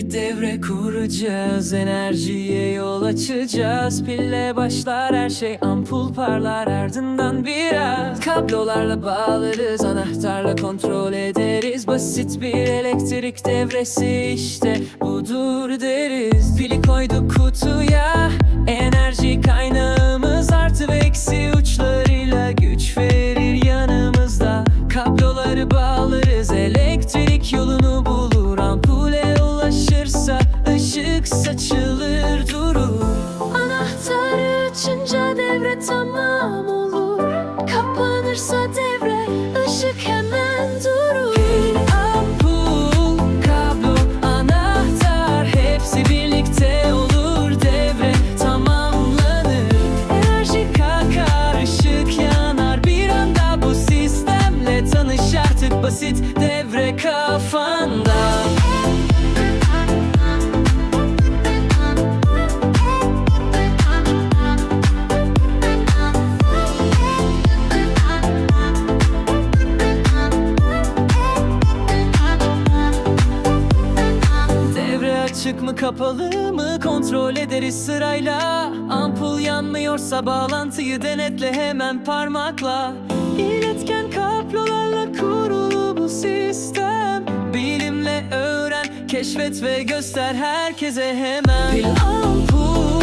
Devre kuracağız, enerjiye yol açacağız. Pille başlar her şey, ampul parlar ardından biraz. Kablolarla bağlarız, anahtarla kontrol ederiz. Basit bir elektrik devresi işte budur deriz. Pili koyduk kutuya, açınca devre tamam olur. Kapanırsa devre ışık hemen durur. Pil, ampul, kablo, anahtar Hepsi birlikte olur. Devre tamamlanır. Enerji kalkar, ışık yanar. Bir anda bu sistemle tanış artık. Basit devre kafanda açık mı kapalı mı? Kontrol ederiz sırayla. Ampul yanmıyorsa bağlantıyı denetle hemen parmakla. İletken kablolarla kurulu bu sistem. Bilimle öğren, keşfet ve göster herkese hemen. Pil, ampul,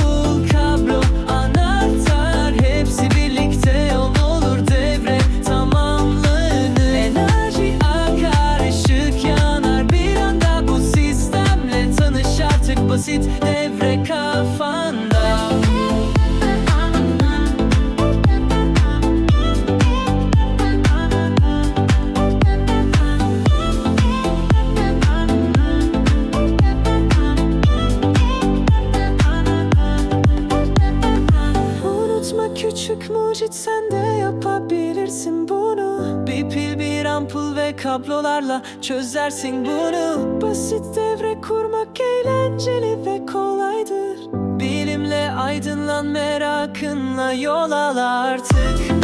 basit devre kafanda küçük mucit sen de yapabilirsin bunu. Bir pil bir ampul ve kablolarla çözersin bunu. Basit devre kurmak eğlenceli ve kolaydır. Bilimle aydınlan merakınla yol al artık